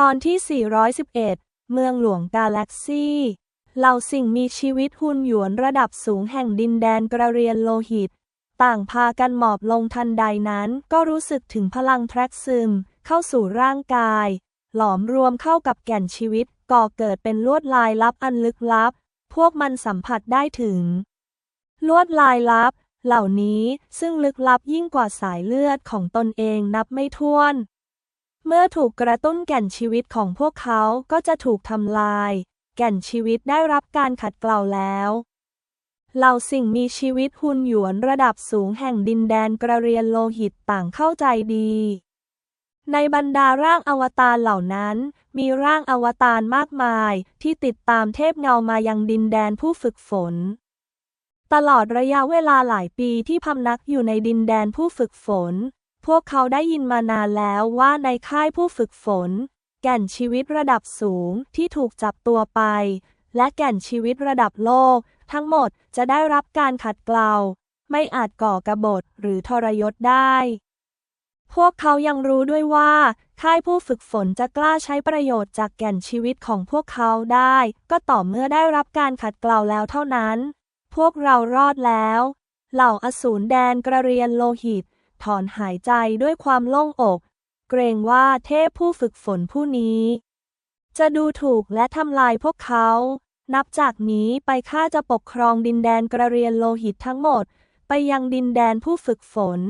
ตอนที่ 411 เมืองหลวงกาแล็กซี่ เหล่าสิ่งมีชีวิตหุ่นหยวนระดับสูงแห่งดินแดนกระเรียนโลหิต ต่างพากันหมอบลงทันใดนั้นก็รู้สึกถึงพลังแทรกซึม เข้าสู่ร่างกาย หลอมรวมเข้ากับแก่นชีวิตก่อเกิดเป็นลวดลายลับอันลึกลับ พวกมันสัมผัสได้ถึง ลวดลายลับ เหล่านี้ซึ่งลึกลับยิ่งกว่าสายเลือดของตนเองนับไม่ถ้วน เมื่อถูกกระตุ้นแก่นชีวิตของพวกเขาก็จะถูกทำลาย แก่นชีวิตได้รับการขัดเกลาแล้วเหล่าสิ่งมีชีวิตหุ่นหยวนระดับสูงแห่งดินแดนกระเรียนโลหิตต่างเข้าใจดี ในบรรดาร่างอวตารเหล่านั้น มีร่างอวตารมากมายที่ติดตามเทพเงามายังดินแดนผู้ฝึกฝน ตลอดระยะเวลาหลายปีที่พำนักอยู่ในดินแดนผู้ฝึกฝน พวกเขาได้ยินมานานแล้วว่าในค่ายผู้ฝึกฝน แก่นชีวิตระดับสูงที่ถูกจับตัวไป และแก่นชีวิตระดับโลก ทั้งหมดจะได้รับการขัดเกลา ไม่อาจก่อกบฏหรือทรยศได้ พวกเขายังรู้ด้วยว่า ค่ายผู้ฝึกฝนจะกล้าใช้ประโยชน์จากแก่นชีวิตของพวกเขาได้ ก็ต่อเมื่อได้รับการขัดเกลาแล้วเท่านั้น พวกเรารอดแล้ว เหล่าอสูรแดนกระเรียนโลหิต ถอนหายใจด้วยความโล่งอก เกรงว่าเทพผู้ฝึกฝนผู้นี้ จะดูถูกและทำลายพวกเขา นับจากนี้ไปข้าจะปกครองดินแดนกระเรียนโลหิตทั้งหมด ไปยังดินแดนผู้ฝึกฝน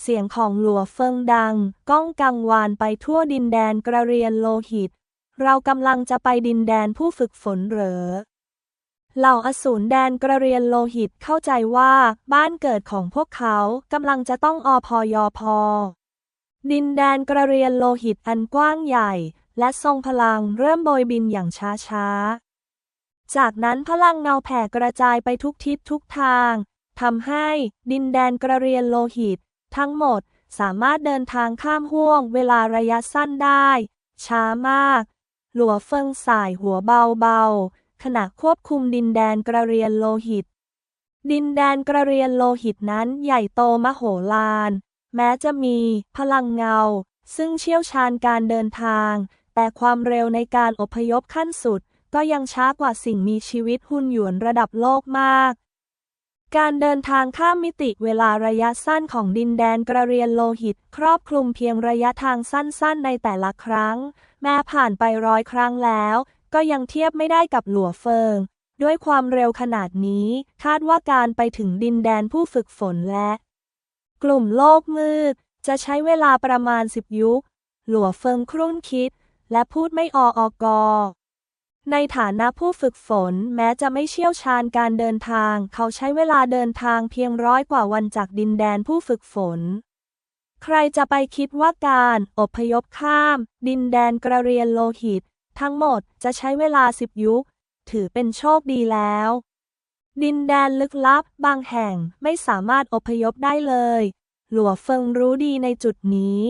เสียงของหลัวเฟิงดัง ก้องกังวานไปทั่วดินแดนกระเรียนโลหิต เรากำลังจะไปดินแดนผู้ฝึกฝนเหรอ เหล่าอสูรแดนกระเรียนโลหิตเข้าใจว่าบ้านเกิดของพวกเขากำลังจะต้องอพยพดินแดนกระเรียนโลหิตอันกว้างใหญ่ และทรงพลังเริ่มโบยบินอย่างช้าๆ จากนั้นพลังเงาแผ่กระจายไปทุกทิศทุกทางทำให้ดินแดนกระเรียนโลหิต ทั้งหมดสามารถเดินทางข้ามห่วงเวลาระยะสั้นได้ ช้ามาก หลัวเฟิงสายหัวเบาๆ ขณะควบคุมดินแดนกระเรียนโลหิต ดินแดนกระเรียนโลหิตนั้นใหญ่โตมโหฬารแม้จะมี พลังเงา ซึ่งเชี่ยวชาญการเดินทาง แต่ความเร็วในการอพยพขั้นสุด ก็ยังช้ากว่าสิ่งมีชีวิตหุ่นหยวนระดับโลกมาก การเดินทางข้ามมิติเวลาระยะสั้นของดินแดนกระเรียนโลหิต ครอบคลุมเพียงระยะทางสั้นๆ ในแต่ละครั้ง แม้ผ่านไปร้อยครั้งแล้ว ก็ยังเทียบไม่ได้กับหลัวเฟิง ด้วยความเร็วขนาดนี้ คาดว่าการไปถึงดินแดนผู้ฝึกฝนและ กลุ่มโลกมืด จะใช้เวลาประมาณสิบยุค หลัวเฟิงครุ่นคิด และพูดไม่อออกอในฐานะผู้ฝึกฝนแม้จะไม่เชี่ยวชาญการเดินทาง เขาใช้เวลาเดินทางเพียงร้อยกว่าวันจากดินแดนผู้ฝึกฝน ใครจะไปคิดว่าการ อพยพข้าม ดินแดนกระเรียนโลหิต ทั้งหมดจะใช้เวลาสิบยุค ถือเป็นโชคดีแล้ว ดินแดนลึกลับ บางแห่งไม่สามารถอพยพได้เลย หลัวเฟิงรู้ดีในจุดนี้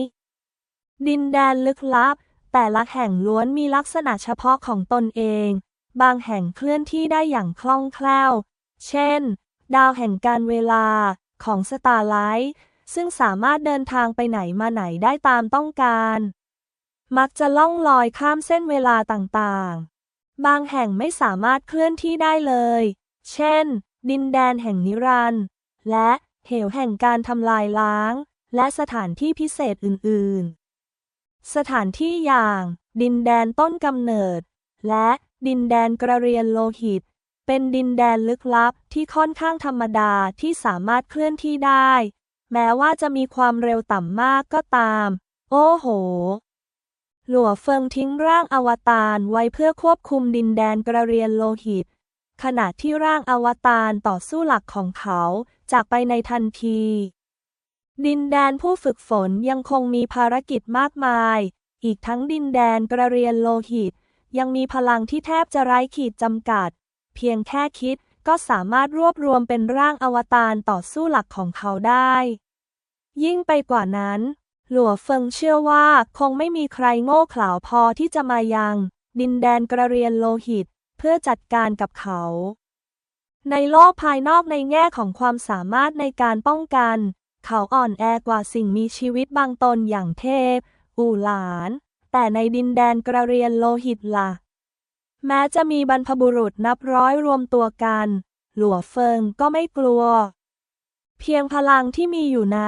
ดินแดนลึกลับ แต่ละแห่งล้วนมีลักษณะเฉพาะของตนเอง บางแห่งเคลื่อนที่ได้อย่างคล่องแคล่ว เช่น ดาวแห่งการเวลาของสตาร์ไลท์ซึ่งสามารถเดินทางไปไหนมาไหนได้ตามต้องการ มักจะล่องลอยข้ามเส้นเวลาต่างๆ บางแห่งไม่สามารถเคลื่อนที่ได้เลย เช่น ดินแดนแห่งนิรันดร์และเหวแห่งการทำลายล้าง และสถานที่พิเศษอื่นๆ สถานที่อย่าง ดินแดนต้นกำเนิด และดินแดนกระเรียนโลหิต เป็นดินแดนลึกลับที่ค่อนข้างธรรมดาที่สามารถเคลื่อนที่ได้ แม้ว่าจะมีความเร็วต่ำมากก็ตาม โอ้โห หลัวเฟิงทิ้งร่างอวตารไว้เพื่อควบคุมดินแดนกระเรียนโลหิต ขณะที่ร่างอวตารต่อสู้หลักของเขาจากไปในทันที ดินแดนผู้ฝึกฝนยังคงมีภารกิจมากมาย อีกทั้งดินแดนกระเรียนโลหิต ยังมีพลังที่แทบจะไร้ขีดจำกัด เพียงแค่คิดก็สามารถรวบรวมเป็นร่างอวตารต่อสู้หลักของเขาได้ ยิ่งไปกว่านั้น หลัวเฟิงเชื่อว่าคงไม่มีใครโง่เขลาพอที่จะมายัง ดินแดนกระเรียนโลหิต เพื่อจัดการกับเขา ในโลกภายนอกในแง่ของความสามารถในการป้องกัน เขาอ่อนแอกว่าสิ่งมีชีวิตบางตนอย่างเทพ อูหลาน แต่ในดินแดนกระเรียนโลหิตล่ะ แม้จะมีบรรพบุรุษนับร้อยรวมตัวกัน หลัวเฟิงก็ไม่กลัว เพียงพลังที่มีอยู่ใน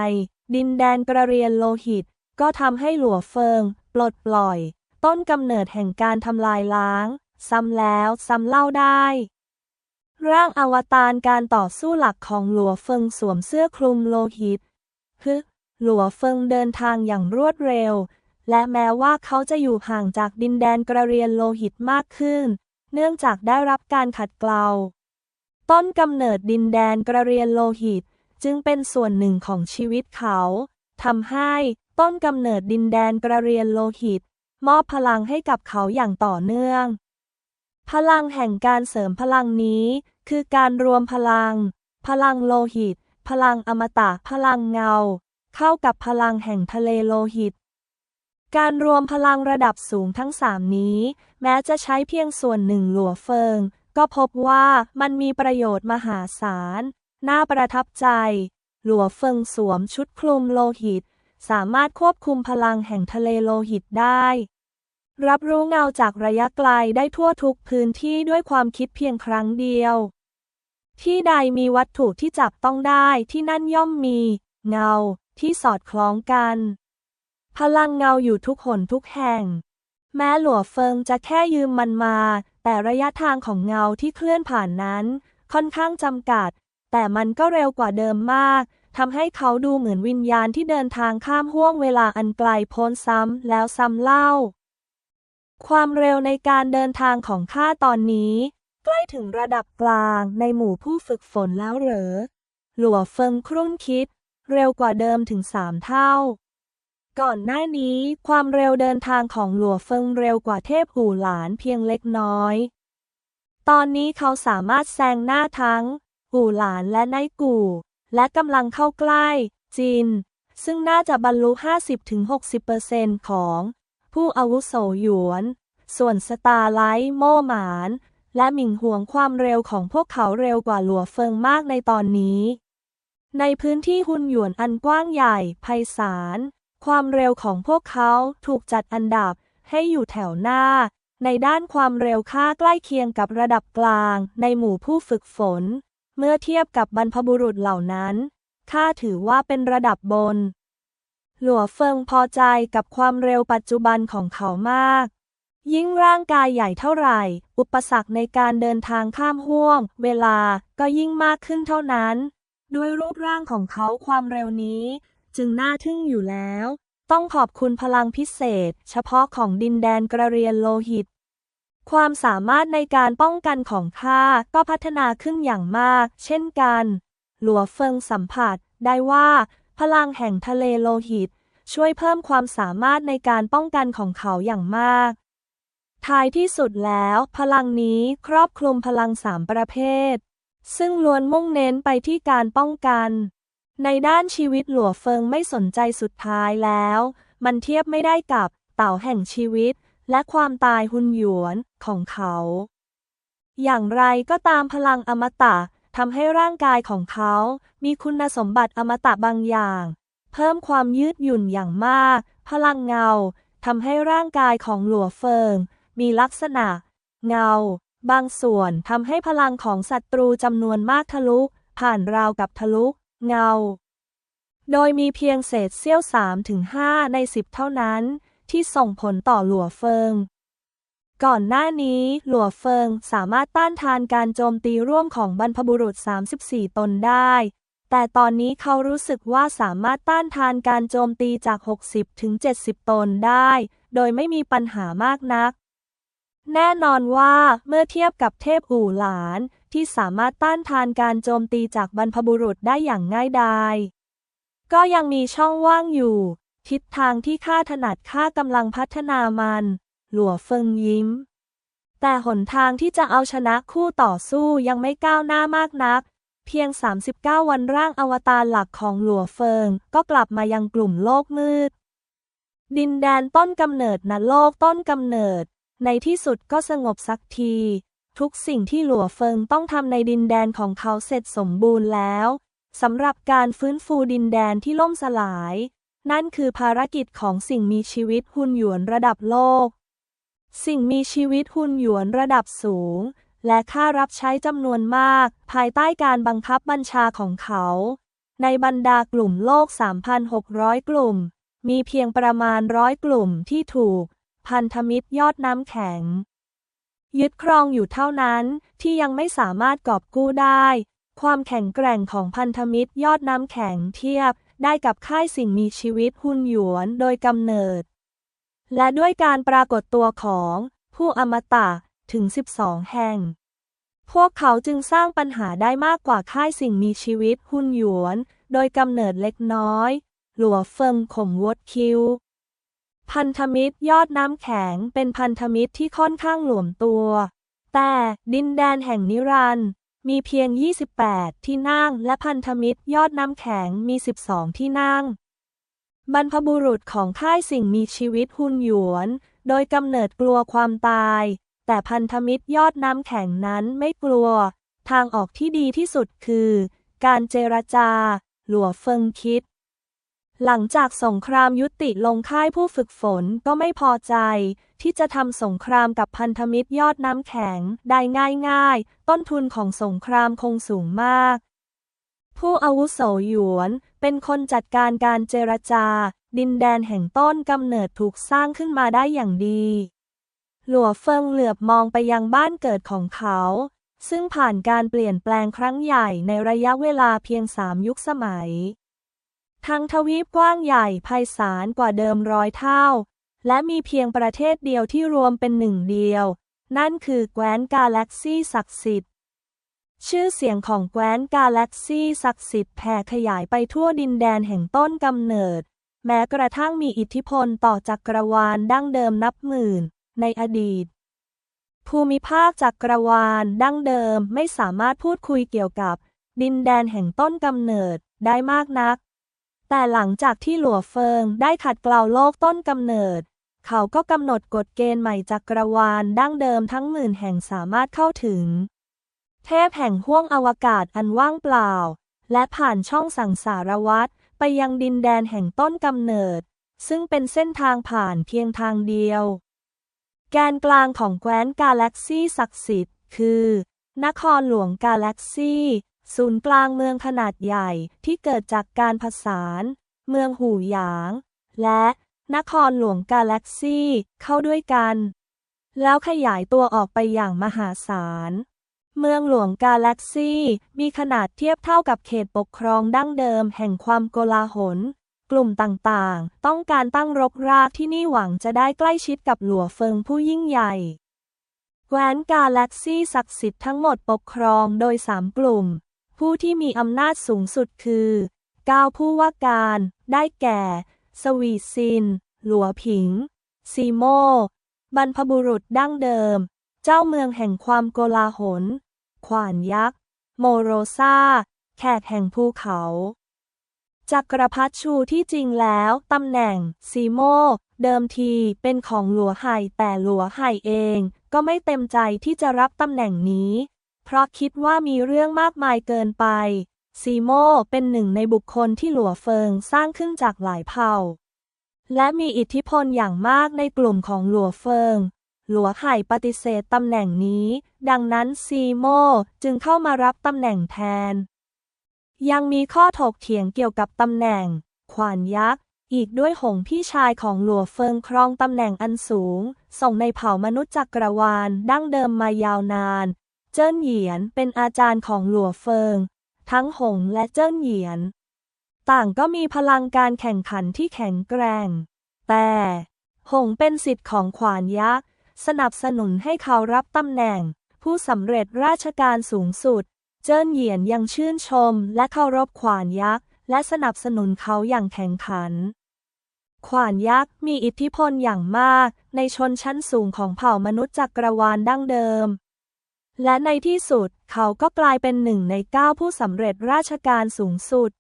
ดินแดนกระเรียนโลหิต ก็ทำให้หลัวเฟิง ปลดปล่อย ต้นกำเนิดแห่งการทำลายล้าง ซ้ำแล้วซ้ำเล่าได้ ร่างอวตารการต่อสู้หลักของหลัวเฟิงสวมเสื้อคลุมโลหิตฮึหลัวเฟิงเดินทางอย่างรวดเร็ว และแม้ว่าเขาจะอยู่ห่างจากดินแดนกระเรียนโลหิตมากขึ้น เนื่องจากได้รับการขัดเกลา ต้นกำเนิดดินแดนกระเรียนโลหิต จึงเป็นส่วนหนึ่งของชีวิตเขาทำให้ต้นกำเนิดดินแดนกระเรียนโลหิต มอบพลังให้กับเขาอย่างต่อเนื่อง พลังแห่งการเสริมพลังนี้ คือการรวมพลัง พลังโลหิต พลังอมตะพลังเงา เข้ากับพลังแห่งทะเลโลหิต การรวมพลังระดับสูงทั้งสามนี้ แม้จะใช้เพียงส่วนหนึ่งหลัวเฟิง ก็พบว่ามันมีประโยชน์มหาศาล น่าประทับใจ หลัวเฟิงสวมชุดคลุมโลหิต สามารถควบคุมพลังแห่งทะเลโลหิตได้ รับรู้เงาจากระยะไกลได้ทั่วทุกพื้นที่ด้วยความคิดเพียงครั้งเดียว ที่ใดมีวัตถุที่จับต้องได้ที่นั่นย่อมมี เงาที่สอดคล้องกัน พลังเงาอยู่ทุกหนทุกแห่ง แม้หลัวเฟิงจะแค่ยืมมันมา แต่ระยะทางของเงาที่เคลื่อนผ่านนั้น ค่อนข้างจำกัด แต่มันก็เร็วกว่าเดิมมากทำให้เขาดูเหมือนวิญญาณที่เดินทางข้ามห้วงเวลาอันไกลโพ้นซ้ำแล้วซ้ำเล่า ความเร็วในการเดินทางของข้าตอนนี้ ใกล้ถึงระดับกลางในหมู่ผู้ฝึกฝนแล้วเหรอ หลัวเฟิงครุ่นคิด เร็วกว่าเดิมถึงสามเท่า ก่อนหน้านี้ความเร็วเดินทางของหลัวเฟิงเร็วกว่าเทพหูหลานเพียงเล็กน้อย ตอนนี้เขาสามารถแซงหน้าทั้ง หูหลานและไนกู่ และกำลังเข้าใกล้จินซึ่งน่าจะบรรลุ 50-60%ของ ผู้อาวุโสหยวน ส่วนสตาร์ไลท์โม่หมาน และหมิงห่วงความเร็วของพวกเขาเร็วกว่าหลัวเฟิงมากในตอนนี้ ในพื้นที่หุนหยวนอันกว้างใหญ่ไพศาล ความเร็วของพวกเขาถูกจัดอันดับให้อยู่แถวหน้า ในด้านความเร็วค่าใกล้เคียงกับระดับกลางในหมู่ผู้ฝึกฝน เมื่อเทียบกับบรรพบุรุษเหล่านั้นค่าถือว่าเป็นระดับบน หลัวเฟิงพอใจกับความเร็วปัจจุบันของเขามาก ยิ่งร่างกายใหญ่เท่าไหร่ อุปสรรคในการเดินทางข้ามห้วง เวลาก็ยิ่งมากขึ้นเท่านั้น ด้วยรูปร่างของเขาความเร็วนี้ จึงน่าทึ่งอยู่แล้ว ต้องขอบคุณพลังพิเศษ เฉพาะของดินแดนกระเรียนโลหิต ความสามารถในการป้องกันของข้าก็พัฒนาขึ้นอย่างมาก เช่นกัน หลัวเฟิงสัมผัสได้ว่า พลังแห่งทะเลโลหิต ช่วยเพิ่มความสามารถในการป้องกันของเขาอย่างมาก ท้ายที่สุดแล้ว พลังนี้ครอบคลุมพลังสามประเภท ซึ่งล้วนมุ่งเน้นไปที่การป้องกัน ในด้านชีวิตหลัวเฟิงไม่สนใจสุดท้ายแล้ว มันเทียบไม่ได้กับเต่าแห่งชีวิต และความตายหุนหยวนของเขา อย่างไรก็ตามพลังอมตะทำให้ร่างกายของเขา มีคุณสมบัติอมตะบางอย่าง เพิ่มความยืดหยุ่นอย่างมาก พลังเงาทำให้ร่างกายของหลัวเฟิง มีลักษณะ เงา บางส่วนทำให้พลังของศัตรูจำนวนมากทะลุ ผ่านราวกับทะลุ เงา โดยมีเพียงเศษเสี้ยว3ถึง5ใน10 เท่านั้น ที่ส่งผลต่อหลัวเฟิง ก่อนหน้านี้ หลัวเฟิงสามารถต้านทานการโจมตีร่วมของบรรพบุรุษ 34 ตนได้ แต่ตอนนี้เขารู้สึกว่าสามารถต้านทานการโจมตีจาก 60 ถึง 70 ตนได้ โดยไม่มีปัญหามากนัก แน่นอนว่าเมื่อเทียบกับเทพอู่หลาน ที่สามารถต้านทานการโจมตีจากบรรพบุรุษได้อย่างง่ายดายก็ยังมีช่องว่างอยู่ ทิศทางที่ข้าถนัดข้ากำลังพัฒนามัน หลัวเฟิงยิ้ม แต่หนทางที่จะเอาชนะคู่ต่อสู้ยังไม่ก้าวหน้ามากนัก เพียง 39 วันร่างอวตารหลักของหลัวเฟิง ก็กลับมายังกลุ่มโลกมืด ดินแดนต้นกำเนิดนะโลกต้นกำเนิด ในที่สุดก็สงบสักที ทุกสิ่งที่หลัวเฟิงต้องทำในดินแดนของเขาเสร็จสมบูรณ์แล้วสำหรับการฟื้นฟูดินแดนที่ล่มสลาย นั่นคือภารกิจของสิ่งมีชีวิตหุ่นหยวนระดับโลก สิ่งมีชีวิตหุ่นหยวนระดับสูง และค่ารับใช้จำนวนมาก ภายใต้การบังคับบัญชาของเขา ในบรรดากลุ่มโลก 3,600 กลุ่ม มีเพียงประมาณร้อยกลุ่มที่ถูก พันธมิตรยอดน้ำแข็ง ยึดครองอยู่เท่านั้นที่ยังไม่สามารถกอบกู้ได้ ความแข็งแกร่งของพันธมิตรยอดน้ำแข็งเทียบ ได้กับค่ายสิ่งมีชีวิตหุ่นหยวนโดยกำเนิด และด้วยการปรากฏตัวของผู้อมตะถึง 12 แห่ง พวกเขาจึงสร้างปัญหาได้มากกว่าค่ายสิ่งมีชีวิตหุ่นหยวน โดยกำเนิดเล็กน้อย หลัวเฟิงข่มวดคิว พันธมิตรยอดน้ำแข็งเป็นพันธมิตรที่ค่อนข้างหลวมตัว แต่ดินแดนแห่งนิรันดร์ มีเพียง 28 ที่นั่ง และพันธมิตรยอดน้ำแข็งมี 12 ที่นั่ง บรรพบุรุษของค่ายสิ่งมีชีวิตหุนหยวน โดยกำเนิดกลัวความตาย แต่พันธมิตรยอดน้ำแข็งนั้นไม่กลัว ทางออกที่ดีที่สุดคือ การเจรจา หลัวเฟิงคิด หลังจากสงครามยุติลงค่ายผู้ฝึกฝนก็ไม่พอใจ ที่จะทำสงครามกับพันธมิตรยอดน้ำแข็งได้ง่ายๆ ต้นทุนของสงครามคงสูงมาก ผู้อาวุโสหยวน เป็นคนจัดการการเจรจา ดินแดนแห่งต้นกำเนิดถูกสร้างขึ้นมาได้อย่างดี หลัวเฟิงเหลือบมองไปยังบ้านเกิดของเขา ซึ่งผ่านการเปลี่ยนแปลงครั้งใหญ่ในระยะเวลาเพียงสามยุคสมัย ทั้งทวีปกว้างใหญ่ไพศาลกว่าเดิมร้อยเท่า และมีเพียงประเทศเดียวที่รวมเป็นหนึ่งเดียว นั่นคือแคว้นกาแล็กซี่ศักดิ์สิทธิ์ ชื่อเสียงของแคว้นกาแล็กซี่ศักดิ์สิทธิ์แผ่ขยายไปทั่วดินแดนแห่งต้นกำเนิด แม้กระทั่งมีอิทธิพลต่อจักรวาลดั้งเดิมนับหมื่น ในอดีต ภูมิภาคจักรวาลดั้งเดิมไม่สามารถพูดคุยเกี่ยวกับ ดินแดนแห่งต้นกำเนิดได้มากนัก แต่หลังจากที่หลัวเฟิงได้ขัดเกลาโลกต้นกำเนิด เขาก็กำหนดกฎเกณฑ์ใหม่จักรวาลดั้งเดิมทั้งหมื่นแห่งสามารถเข้าถึง เทพแห่งห้วงอวกาศอันว่างเปล่า และผ่านช่องสังสารวัฏไปยังดินแดนแห่งต้นกำเนิด ซึ่งเป็นเส้นทางผ่านเพียงทางเดียว แกนกลางของแคว้นกาแล็กซี่ศักดิ์สิทธิ์ คือ นครหลวงกาแล็กซี่ ศูนย์กลางเมืองขนาดใหญ่ที่เกิดจากการผสาน เมืองหูหยาง และนครหลวงกาแล็กซี่เข้าด้วยกัน แล้วขยายตัวออกไปอย่างมหาศาล เมืองหลวงกาแล็กซี่มีขนาดเทียบเท่ากับเขตปกครองดั้งเดิมแห่งความโกลาหล กลุ่มต่างๆ ต้องการตั้งรกรากที่นี่หวังจะได้ใกล้ชิดกับหลัวเฟิงผู้ยิ่งใหญ่แคว้นกาแล็กซี่ศักดิ์สิทธิ์ทั้งหมดปกครองโดยสามกลุ่ม ผู้ที่มีอำนาจสูงสุดคือก้าวผู้ว่าการ ได้แก่ สวีซิน หลัวผิง ซีโม บรรพบุรุษดั้งเดิม เจ้าเมืองแห่งความโกลาหล ขวานยักษ์ โมโรซาแขกแห่งภูเขา จักรพรรดิชูที่จริงแล้วตำแหน่ง ซีโม เดิมทีเป็นของหลัวไห่แต่หลัวไห่เอง ก็ไม่เต็มใจที่จะรับตำแหน่งนี้ เพราะคิดว่ามีเรื่องมากมายเกินไป ซีโมเป็นหนึ่งในบุคคลที่หลัวเฟิงสร้างขึ้นจากหลายเผ่า และมีอิทธิพลอย่างมากในกลุ่มของหลัวเฟิง หลัวไห่ปฏิเสธตำแหน่งนี้ ดังนั้นซีโมจึงเข้ามารับตำแหน่งแทน ยังมีข้อถกเถียงเกี่ยวกับตำแหน่ง ขวานยักษ์อีกด้วยหงพี่ชายของหลัวเฟิงครองตำแหน่งอันสูง ส่งในเผ่ามนุษย์จักรวาลดั้งเดิมมายาวนาน เจิ้นเหยียนเป็นอาจารย์ของหลัวเฟิง ทั้งหงและเจิ้นเหยียน ต่างก็มีพลังการแข่งขันที่แข็งแกร่ง แต่หงเป็นสิทธิ์ของขวานยักษ์สนับสนุนให้เขารับตำแหน่ง ผู้สำเร็จราชการสูงสุด เจิ้นเหยียนยังชื่นชมและเคารพขวานยักษ์และสนับสนุนเขาอย่างแข่งขัน ขวานยักษ์มีอิทธิพลอย่างมากในชนชั้นสูงของเผ่ามนุษย์จักรวาลดั้งเดิม และในที่สุดเขาก็กลายเป็นหนึ่งในเก้าผู้สำเร็จราชการสูงสุด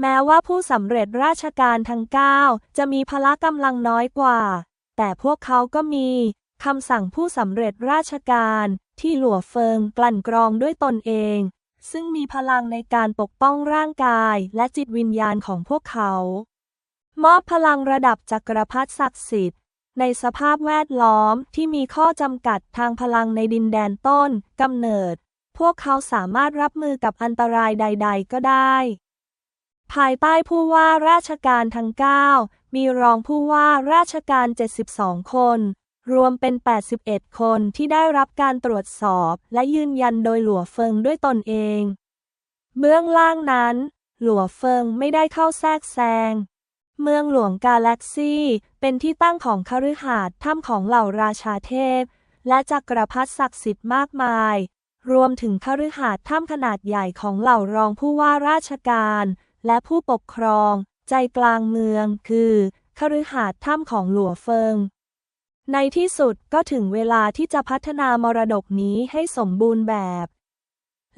แม้ว่าผู้สำเร็จราชการทั้งเก้าจะมีพละกำลังน้อยกว่า แต่พวกเขาก็มีคำสั่งผู้สำเร็จราชการที่หลัวเฟิงกลั่นกรองด้วยตนเอง ซึ่งมีพลังในการปกป้องร่างกายและจิตวิญญาณของพวกเขา มอบพลังระดับจักรพรรดิศักดิ์สิทธิ์ ในสภาพแวดล้อมที่มีข้อจำกัดทางพลังในดินแดนต้นกำเนิด พวกเขาสามารถรับมือกับอันตรายใด ๆ ก็ได้ ภายใต้ผู้ว่าราชการทั้ง 9 มีรองผู้ว่าราชการ 72 คน รวมเป็น 81 คนที่ได้รับการตรวจสอบและยืนยันโดยหลัวเฟิงด้วยตนเอง เบื้องล่างนั้น หลัวเฟิงไม่ได้เข้าแทรกแซง เมืองหลวงกาแล็กซี่ เป็นที่ตั้งของคฤหาสน์ถ้ำของเหล่าราชาเทพ และจักรพรรดิศักดิ์สิทธิ์มากมาย รวมถึงคฤหาสน์ถ้ำขนาดใหญ่ของเหล่ารองผู้ว่าราชการ และผู้ปกครอง ใจกลางเมือง คือคฤหาสน์ถ้ำของหลัวเฟิง ในที่สุดก็ถึงเวลาที่จะพัฒนามรดกนี้ให้สมบูรณ์แบบ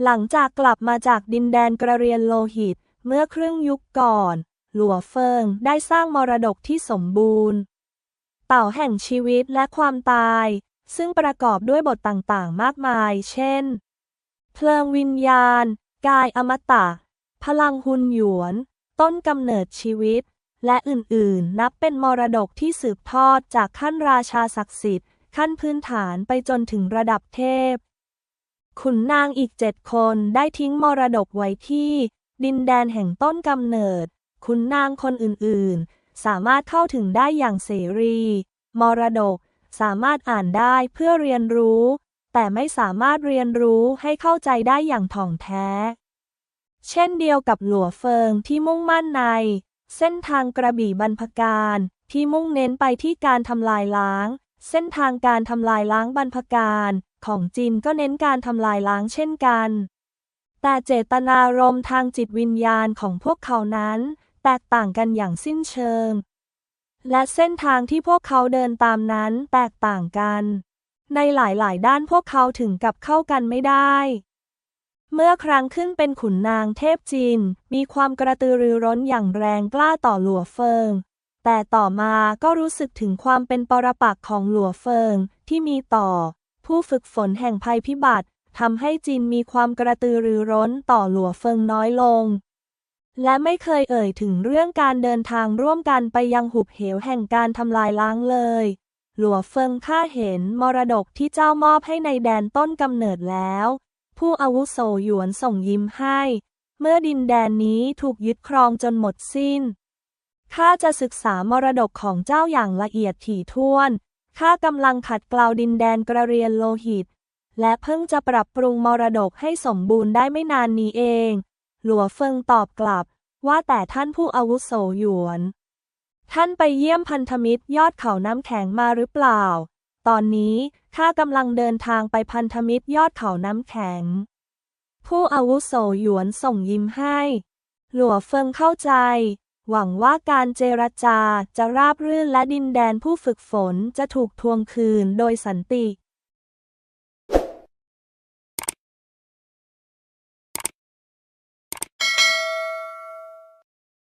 หลังจากกลับมาจากดินแดนกระเรียนโลหิตเมื่อครึ่งยุคก่อน หลัวเฟิงได้สร้างมรดกที่สมบูรณ์ เต่าแห่งชีวิตและความตาย ซึ่งประกอบด้วยบทต่างๆ มากมาย เช่น เพลิงวิญญาณ กายอมตะ พลังหุนหยวน ต้นกำเนิดชีวิต และอื่นๆ นับเป็นมรดกที่สืบทอดจากขั้นราชาศักดิ์สิทธิ์ ขั้นพื้นฐานไปจนถึงระดับเทพ ขุนนางอีกเจ็ดคนได้ทิ้งมรดกไว้ที่ดินแดนแห่งต้นกำเนิด ขุนนางคนอื่นๆ สามารถเข้าถึงได้อย่างเสรี มรดก สามารถอ่านได้เพื่อเรียนรู้ แต่ไม่สามารถเรียนรู้ให้เข้าใจได้อย่างถ่องแท้ เช่นเดียวกับหลัวเฟิงที่มุ่งมั่นใน เส้นทางกระบี่บรรพการที่มุ่งเน้นไปที่การทำลายล้าง เส้นทางการทำลายล้างบรรพการของจีนก็เน้นการทำลายล้างเช่นกัน แต่เจตนารมณ์ทางจิตวิญญาณของพวกเขานั้น แตกต่างกันอย่างสิ้นเชิง และเส้นทางที่พวกเขาเดินตามนั้นแตกต่างกัน ในหลายๆ ด้านพวกเขาถึงกับเข้ากันไม่ได้ เมื่อครั้งขึ้นเป็นขุนนางเทพจีน มีความกระตือรือร้นอย่างแรงกล้าต่อหลัวเฟิง แต่ต่อมาก็รู้สึกถึงความเป็นปรปักษ์ของหลัวเฟิงที่มีต่อ ผู้ฝึกฝนแห่งภัยพิบัติทำให้จีนมีความกระตือรือร้นต่อหลัวเฟิงน้อยลง และไม่เคยเอ่ยถึงเรื่องการเดินทางร่วมกันไปยังหุบเหวแห่งการทำลายล้างเลย หลัวเฟิงข้าเห็นมรดกที่เจ้ามอบให้ในแดนต้นกำเนิดแล้ว ผู้อาวุโสหยวนส่งยิ้มให้ เมื่อดินแดนนี้ถูกยึดครองจนหมดสิ้น ข้าจะศึกษามรดกของเจ้าอย่างละเอียดถี่ถ้วน ข้ากำลังขัดเกลาดินแดนกระเรียนโลหิต และเพิ่งจะปรับปรุงมรดกให้สมบูรณ์ได้ไม่นานนี้เอง หลัวเฟิงตอบกลับ ว่าแต่ท่านผู้อาวุโสหยวน ท่านไปเยี่ยมพันธมิตรยอดเขาน้ำแข็งมาหรือเปล่า ตอนนี้ข้ากำลังเดินทางไปพันธมิตรยอดเขาน้ำแข็ง ผู้อาวุโสหยวนส่งยิ้มให้ หลัวเฟิงเข้าใจ หวังว่าการเจรจาจะราบรื่นและดินแดนผู้ฝึกฝนจะถูกทวงคืนโดยสันติ